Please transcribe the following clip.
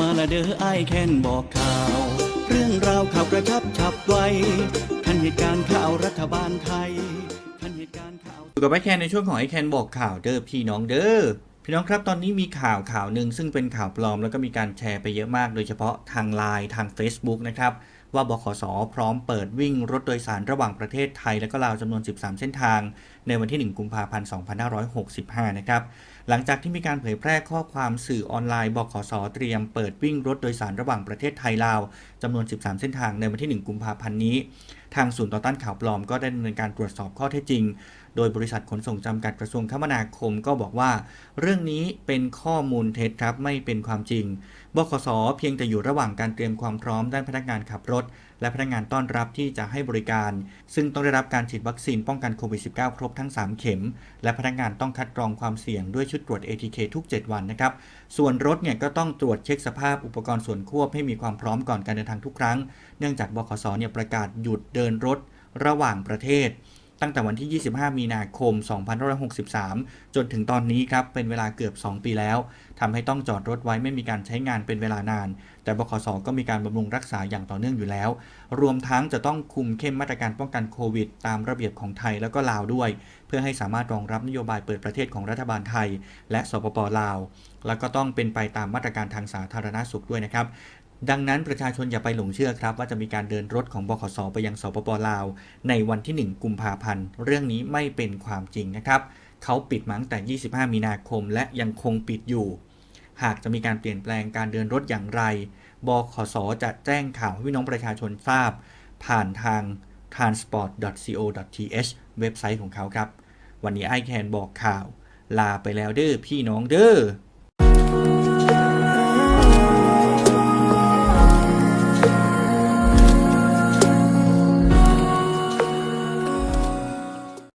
มาละเด้อไอแค้นบอกข่าว เรื่องราวข่าวกระชับฉับไวทันเหตุการณ์ข่าวรัฐบาลไทยทันเหตุการณ์ข่าวอยู่กับไอแคนในช่วงของไอแคนบอกข่าวเด้อพี่น้องเด้อพี่น้องครับตอนนี้มีข่าวข่าวหนึ่งซึ่งเป็นข่าวปลอม แล้วก็มีการแชร์ไปเยอะมาก โดยเฉพาะทางไลน์ทาง Facebook นะครับ ว่าบขสพร้อมเปิดวิ่งรถโดยสารระหว่างประเทศไทย และก็ลาวจำนวน 13 เส้นทาง ในวันที่ 1 กุมภาพันธ์ 2565 นะครับ หลังจากที่มีการเผยแพร่ข้อความสื่อออนไลน์บขสเตรียมเปิดวิ่งรถโดยสารระหว่างประเทศไทยลาวจำนวน 13 เส้นทางในวันที่ 1 กุมภาพันธ์นี้ ทางศูนย์ต่อต้านข่าวปลอมก็ได้ดำเนินการตรวจสอบข้อเท็จจริง โดยบริษัทขนส่งจำกัดกระทรวงคมนาคมก็บอกว่า เรื่องนี้เป็นข้อมูลเท็จครับไม่เป็นความจริง บขสเพียงแต่อยู่ระหว่างการเตรียมความพร้อมด้านพนักงานขับรถ และพนักงานต้อนรับที่จะให้บริการ ซึ่งต้องได้รับการฉีดวัคซีนป้องกันโควิด -19 ครบทั้ง 3 เข็ม และพนักงานต้องคัดกรองความเสี่ยงด้วยชุดตรวจ ATK ทุก 7 วันนะครับ ส่วนรถเนี่ยก็ต้องตรวจเช็คสภาพอุปกรณ์ส่วนควบให้มีความพร้อมก่อนการเดินทางทุกครั้ง เนื่องจากบขสเนี่ยประกาศหยุดเดินินรถระหว่างประเทศ ตั้งแต่วันที่ 25 มีนาคม 2563 จนถึงตอนนี้ครับเป็นเวลาเกือบ 2 ปีแล้วทำให้ต้องจอดรถไว้ไม่มีการใช้งานเป็นเวลานาน แต่บขสก็มีการบำรุงรักษาอย่างต่อเนื่องอยู่แล้ว รวมทั้งจะต้องคุมเข้มมาตรการป้องกันโควิด ตามระเบียบของไทยแล้วก็ลาวด้วย เพื่อให้สามารถรองรับนโยบายเปิดประเทศของรัฐบาลไทย และสปปลาวแล้วก็ต้องเป็นไปตามมาตรการทางสาธารณสุขด้วยนะครับ ดังนั้นประชาชนอย่าไปหลงเชื่อครับ ว่าจะมีการเดินรถของบขสไปยังสปปลาว ในวันที่ 1 กุมภาพันธ์ เรื่องนี้ไม่เป็นความจริงนะครับ เขาปิดมั้งแต่ 25 มีนาคม และยังคงปิดอยู่ หากจะมีการเปลี่ยนแปลงการเดินรถอย่างไร บขสจะแจ้งข่าวให้พี่น้องประชาชนทราบ ผ่านทาง transport.co.th เว็บไซต์ของเขาครับ วันนี้ไอแคนบอกข่าว ลาไปแล้วเด้อพี่น้องเด้อ